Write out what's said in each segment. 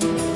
ప్రేమామయ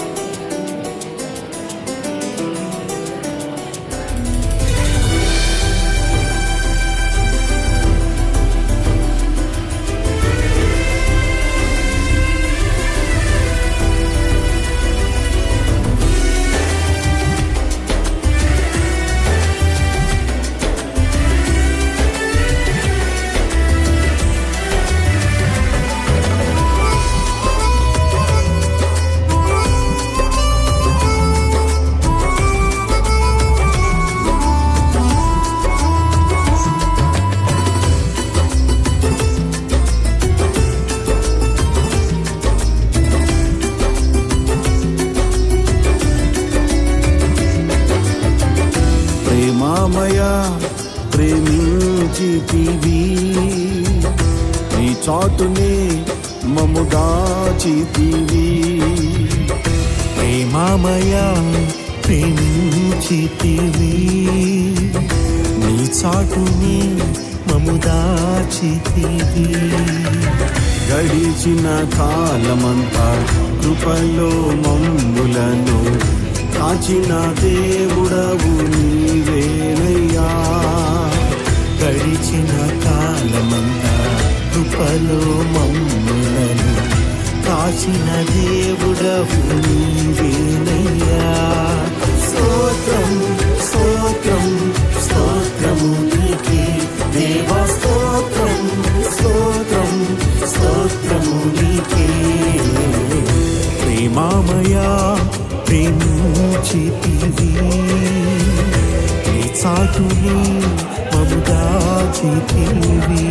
ప్రేమించితివి నీ చాటునే మము దాచితివి. ప్రేమామయ ప్రేమించితివి. నీ చాటునే మము దాచితివి. గడిచిన కాలమంతా కృపలో మమ్ములను కాచిన దేవుడవు నీ గడిచిన కాలమంతా కృపలో మమ్ములను కాచిన దేవుడవు నీవేనయ్యా. స్తోత్రం స్తోత్రం స్తోత్రము నీకే. దేవా స్తోత్రం స్తోత్రం స్తోత్రము నీకే. ప్రేమామయా ప్రేమించితివి. నీ చాటుని మము దాచితివి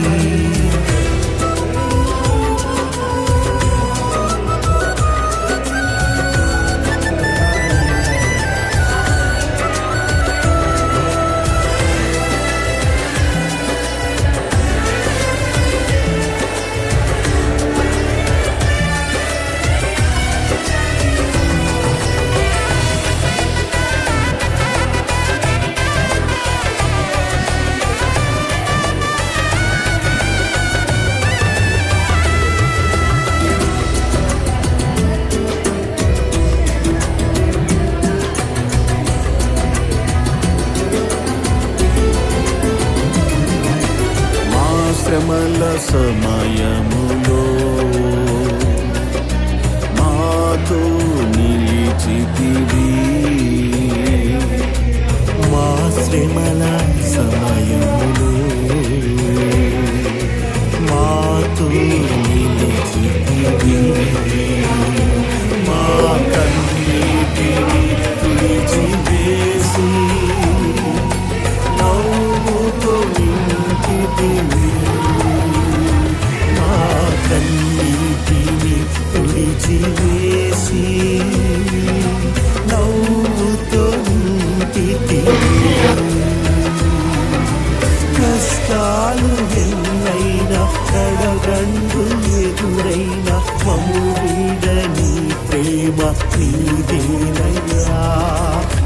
ప్రేమ నీదేనయ్యా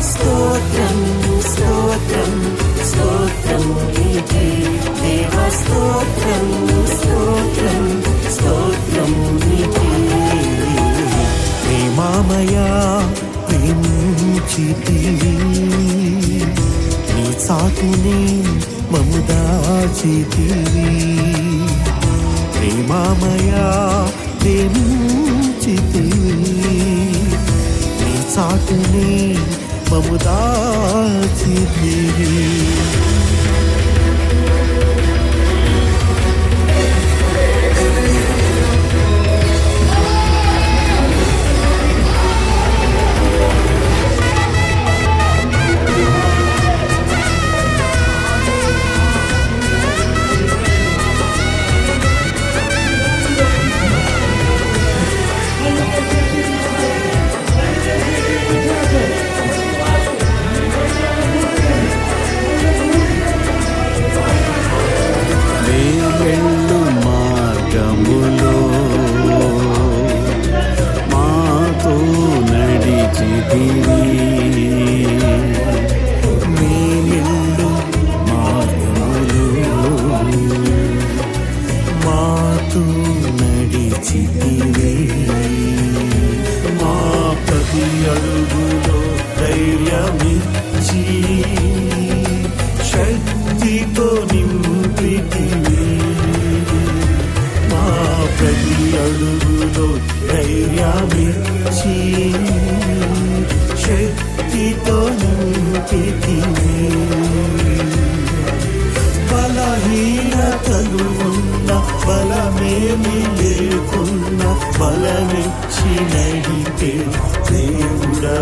స్తోత్రం స్తోత్రం స్తోత్రం నీకే. దేవ స్తోత్రం స్తోత్రం స్తోత్రం నీకే. ప్రేమామయా ప్రేమించితివి నీ చాటుని మము దాచితివి. ప్రేమామయా ప్రేమించితివి. నీ చాటుని మము దాచితివి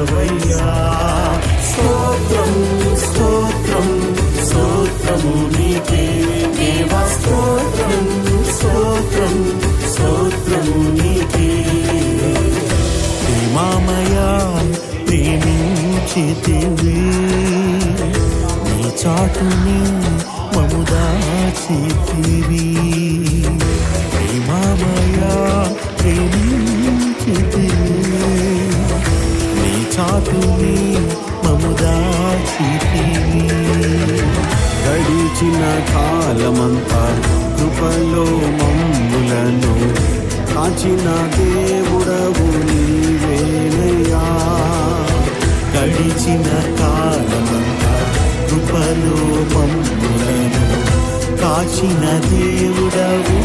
దేవుడవయ్యా స్తోత్రం స్తోత్రం స్తోత్రము నీకే. దేవా స్తోత్రం స్తోత్రం స్తోత్రము నీకే. ప్రేమామయా ప్రేమించితివి. నీ చాటుని మము దాచితివి ప్రేమామయా చాటుని మము దాచితివి గడిచిన కాలమంతా కృపలో మమ్ములను కాచిన దేవుడవు నీవేనయ్యా. గడిచిన కాలమంతా కృపలో మమ్ములను కాచిన దేవుడవు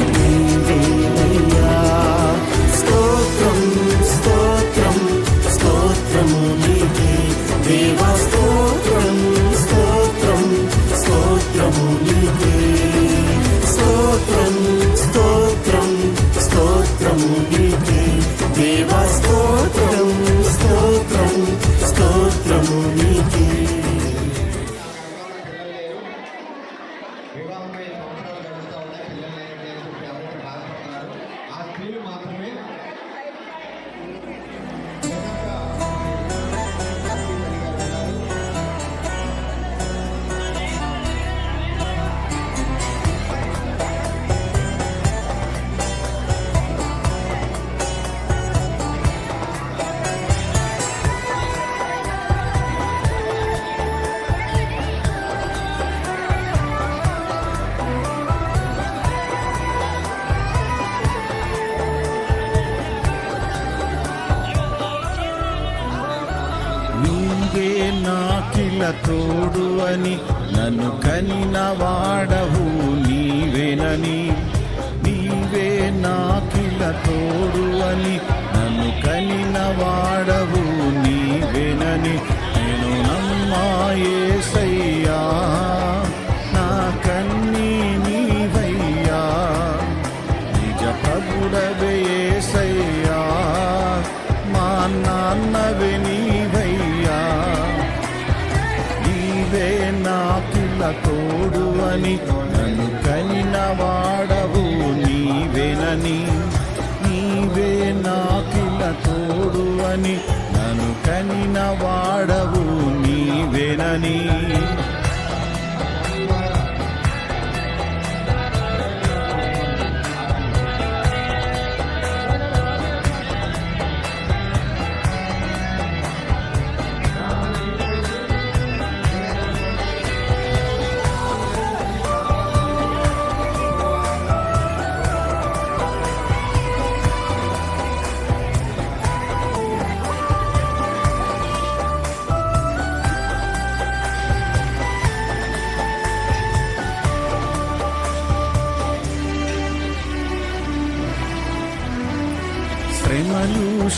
తోడు అని నన్ను కనిన వాడవు నీవేనని. నీవే నాకిల తోడు అని నన్ను కనిన వాడవు నీవేనని. నేను నమ్మాయేసయ్యా తోడు నన్ను కలిన వాడవు నీవేనని నీవే నాకిల తోడు అని నన్ను కనిన వాడవు నీవేనని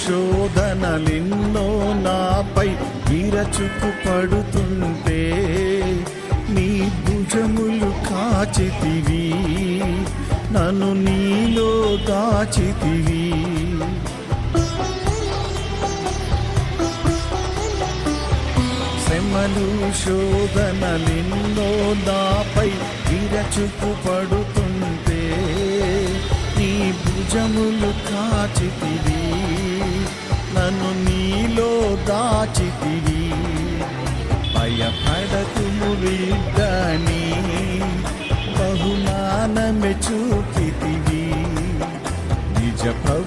శోధనలిన్నో నాపై విరచుకు పడుతుంటే నీ భుజములు కాచితివి నన్ను నీలో దాచితివి. శ్రమలు శోధనలిన్నో నాపై విరచుకు పడుతుంటే నీ భుజములు కాచితివి. నన్ను నీలో దాచితివి. భయపడకుము విద్దని బహుమానమే చూపితివి. నిజ ప్రభు